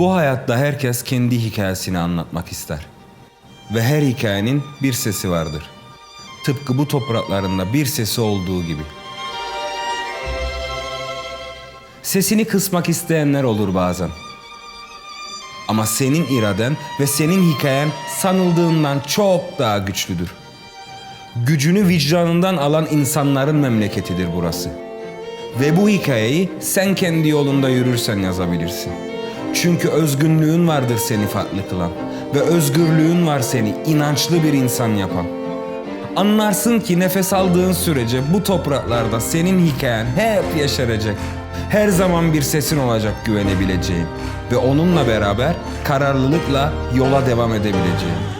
Bu hayatta herkes kendi hikayesini anlatmak ister. Ve her hikayenin bir sesi vardır. Tıpkı bu topraklarında bir sesi olduğu gibi. Sesini kısmak isteyenler olur bazen. Ama senin iraden ve senin hikayen sanıldığından çok daha güçlüdür. Gücünü vicdanından alan insanların memleketidir burası. Ve bu hikayeyi sen kendi yolunda yürürsen yazabilirsin. Çünkü özgünlüğün vardır seni farklı kılan ve özgürlüğün var seni inançlı bir insan yapan. Anlarsın ki nefes aldığın sürece bu topraklarda senin hikayen hep yaşaracak. Her zaman bir sesin olacak güvenebileceğin ve onunla beraber kararlılıkla yola devam edebileceğin.